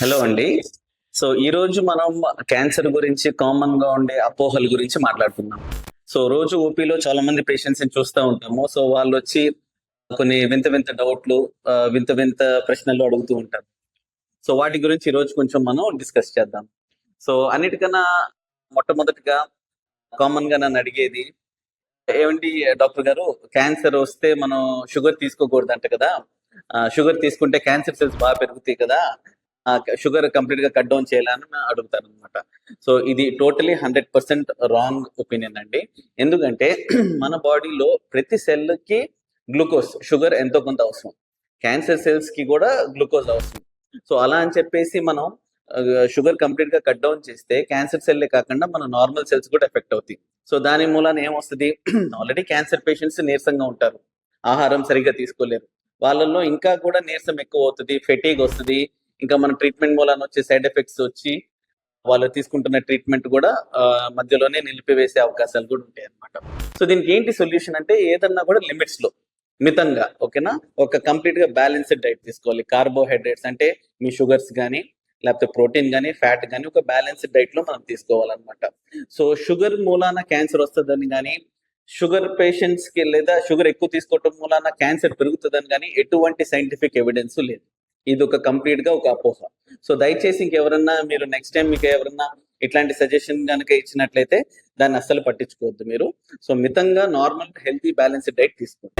Hello అండి. So ఈ రోజు మనం క్యాన్సర్ గురించి కామన్గా ఉండే అపోహల గురించి మాట్లాడుతున్నాం సో రోజు ఓపీలో చాలా మంది పేషెంట్స్ని చూస్తూ ఉంటాము. సో వాళ్ళు వచ్చి కొన్ని వింత వింత డౌట్లు వింత వింత ప్రశ్నలు అడుగుతూ ఉంటారు. సో వాటి గురించి ఈ రోజు కొంచెం మనం డిస్కస్ చేద్దాం. సో అన్నిటికన్నా మొట్టమొదటిగా కామన్గా నన్ను అడిగేది ఏమండి డాక్టర్ గారు క్యాన్సర్ వస్తే మనం షుగర్ తీసుకోకూడదు అంట కదా షుగర్ తీసుకుంటే క్యాన్సర్ సెల్స్ బాగా పెరుగుతాయి కదా. షుగర్ కంప్లీట్గా కట్ డౌన్ చేయాలని అడుగుతారు అనమాట సో ఇది totally hundred percent wrong opinion అండి. ఎందుకంటే మన బాడీలో ప్రతి సెల్కి గ్లూకోజ్ షుగర్ ఎంతో కొంత అవసరం. క్యాన్సర్ సెల్స్కి కూడా గ్లూకోజ్ అవసరం. సో అలా అని చెప్పేసి మనం షుగర్ కంప్లీట్గా కట్ డౌన్ చేస్తే క్యాన్సర్ సెల్లే కాకుండా మన నార్మల్ సెల్స్ కూడా ఎఫెక్ట్ అవుతాయి. సో దాని మూలాన ఏమొస్తుంది? ఆల్రెడీ క్యాన్సర్ పేషెంట్స్ నీరసంగా ఉంటారు. ఆహారం సరిగ్గా తీసుకోలేరు. వాళ్ళల్లో ఇంకా కూడా నీరసం ఎక్కువ అవుతుంది ఫెటీగ్ వస్తుంది ఇంకా మన ట్రీట్మెంట్ మూలాన వచ్చే సైడ్ ఎఫెక్ట్స్ వచ్చి వాళ్ళు తీసుకుంటున్న ట్రీట్మెంట్ కూడా మధ్యలోనే నిలిపివేసే అవకాశాలు కూడా ఉంటాయి అన్నమాట. సో దీనికి ఏంటి సొల్యూషన్ అంటే ఏదన్నా కూడా లిమిట్స్లో మితంగా ఓకేనా? ఒక కంప్లీట్గా బ్యాలెన్స్డ్ డైట్ తీసుకోవాలి. కార్బోహైడ్రేట్స్ అంటే మీ షుగర్స్ కానీ లేకపోతే ప్రోటీన్ కానీ ఫ్యాట్ కానీ ఒక బ్యాలెన్స్డ్ డైట్లో మనం తీసుకోవాలన్నమాట. సో షుగర్ మూలాన క్యాన్సర్ వస్తుందని కానీ షుగర్ పేషెంట్స్కి లేదా షుగర్ ఎక్కువ తీసుకోవటం మూలాన క్యాన్సర్ పెరుగుతుందని కానీ ఎటువంటి సైంటిఫిక్ ఎవిడెన్స్ లేదు. ఇది ఒక కంప్లీట్గా ఒక అపోహ. సో దయచేసి ఇంకెవరన్నా మీరు నెక్స్ట్ టైం మీకు ఎవరన్నా ఇట్లాంటి సజెషన్ కనుక ఇచ్చినట్లయితే దాన్ని అస్సలు పట్టించుకోవద్దు మీరు. సో మితంగా నార్మల్ హెల్తీ బ్యాలెన్స్ డైట్ తీసుకోండి.